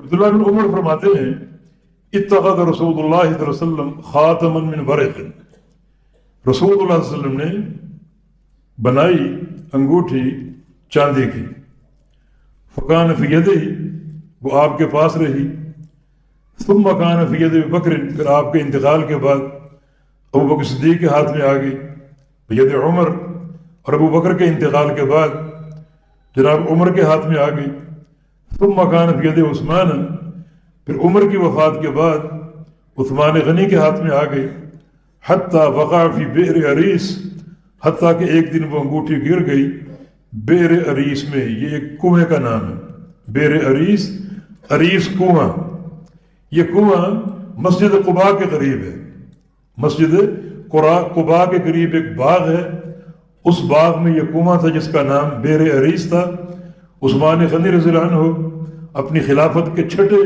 बिन उमर फरमाते हैं अलैहि वसल्लम खातमन मिन वरक़ अलैहि वसल्लम ने बनाई अंगूठी चांदी की। फकान फियद वो आपके पास रही। तुम मकान फियद बकर फिर आपके इंतकाल के बाद अबू बकर सिद्दीक के हाथ में आ गई। यद उमर और अबू बकर के इंतकाल के बाद जनाब उमर के हाथ में आ गई। तुम मकान फियद उस्मान, फिर उमर की वफात के बाद उस्मान गनी के हाथ में आ गई। हती वक़ाफ़ी बेर अरीस हती कि एक दिन वो अंगूठी गिर गई। बेर अरीस में ये एक कुएँ का नाम है। बेर अरीस अरीस कुआँ। ये कुआँ मस्जिद कुबा के करीब है। मस्जिद कुबा के करीब एक बाग है। उस बाग में यह कुआँ था जिसका नाम बेर अरीस था। उस्मान गनी रजीलान हो अपनी खिलाफत के छठे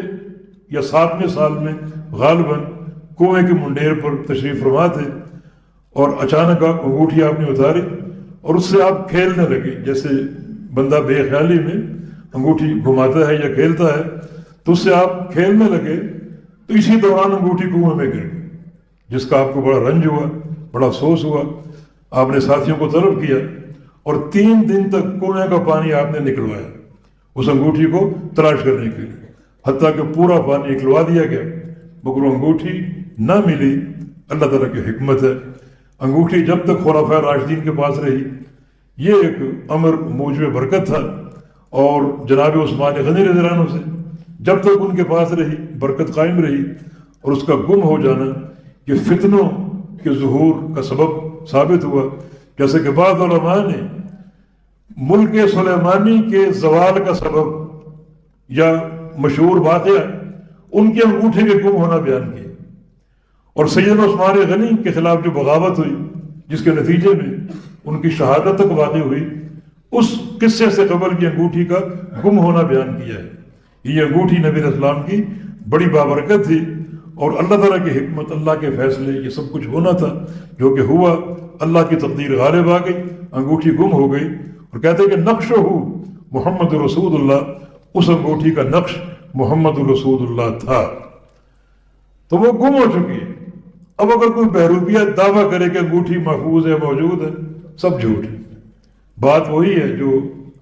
या सातवें साल में गालबन कुएँ के मुंडेर पर तशरीफ़ फरमा थे और अचानक आप अंगूठी आपने उतारी और उससे आप खेलने लगे। जैसे बंदा बेख्याली में अंगूठी घुमाता है या खेलता है तो उससे आप खेलने लगे तो इसी दौरान अंगूठी कुएँ में गिर गई, जिसका आपको बड़ा रंज हुआ, बड़ा अफसोस हुआ। आपने साथियों को तलब किया और तीन दिन तक कुएँ का पानी आपने निकलवाया। उस अंगूठी को तलाश करने के लिए। हती कि पूरा पानी निकलवा दिया गया। मगर वो अंगूठी ना मिली। अल्लाह तला की हमत है। अंगूठी जब तक खुलाफा राशदीन के पास रही, ये एक अमर मूजब बरकत था। और जनाब उस्मान गनी रजरानों से जब तक उनके पास रही, बरकत कायम रही और उसका गुम हो जाना, ये फितनों के जहूर का सबब साबित हुआ। जैसे कि बाद ने मुल्क सलेमानी के जवाल का सबब या मशहूर वाक़ उनके अंगूठे के गुम होना बयान किया। और सैयद उस्मान गनी के खिलाफ जो बगावत हुई, जिसके नतीजे में उनकी शहादत तक वाक़ हुई, उस किस्से से कबल की अंगूठी का गुम होना बयान किया है। ये अंगूठी नबी इस्लाम की बड़ी बाबरकत थी। और अल्लाह तला की हमत अल्लाह के फैसले, ये सब कुछ होना था, जो कि हुआ, अल्लाह की तकदीर गालिब आ गई, अंगूठी गुम हो गई, और कहते हैं कि नक्श हो मोहम्मद रसूलुल्लाह, उस अंगूठी का नक्श मोहम्मद रसूलुल्लाह था। तो वो गुम हो चुकी है। अब अगर कोई बहरूपिया दावा करे कि अंगूठी महफूज है, मौजूद है, सब झूठ है। बात वही है जो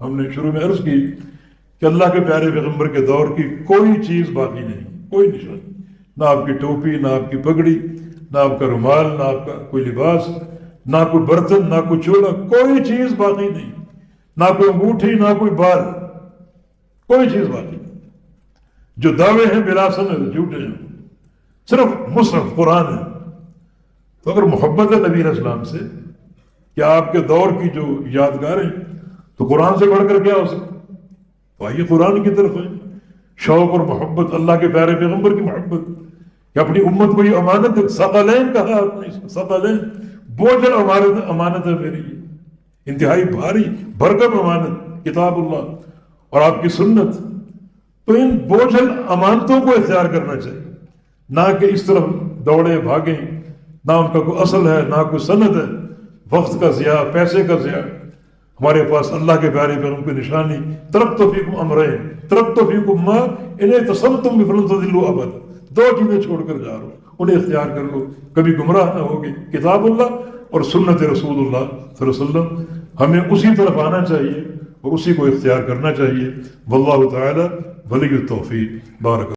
हमने शुरू में अर्ज़ की कि अल्लाह के प्यारे पैगंबर के दौर की कोई चीज़ बाकी नहीं, कोई निशान। ना आपकी टोपी, ना आपकी पगड़ी, ना आपका रुमाल, ना आपका कोई लिबास, ना कोई बर्तन, ना कोई चूल्हा कोई चीज़ बाकी नहीं। ना कोई अंगूठी, ना कोई बाल, कोई चीज़ बाकी नहीं। जो दावे हैं बिलासन है, झूठे हैं। सिर्फ़ मुसरफ कुरान है। तो अगर मोहब्बत है नबी इस्लाम से क्या आपके दौर की जो यादगार तो कुरान से बढ़कर क्या हो सकता तो आइए कुरान की तरफ़ है शौक और मोहब्बत, अल्लाह के प्यारे पैगंबर की मोहब्बत। कि अपनी उम्मत को ये अमानत है कहा आपने बोझल अमानत अमानत है मेरी। इंतहाई भारी, भरकम अमानत, किताबुल्लाह। और आपकी सुन्नत। तो इन बोझल अमानतों को इख्तियार करना चाहिए। ना कि इस तरफ़ दौड़े, भागे। ना उनका कोई असल है, ना कोई सनत है। वक्त का जिया, पैसे का जिया। हमारे पास अल्लाह के प्यारे पर की निशानी। तरफ़ तो फीकुम अमरे तरफ़ तो फीकुम माँ। इन्हें तो सब तुम दिलो अबद। दो चीज़ें छोड़कर जा रहा हूँ। उन्हें इख्तियार कर लो। कभी गुमराह ना होगी किताबुल्लाह और सुन्नत रसूलुल्लाह हमें उसी तरफ़ आना चाहिए और उसी को इख्तियार करना चाहिए। वल्ला ताला तोफ़ी बारक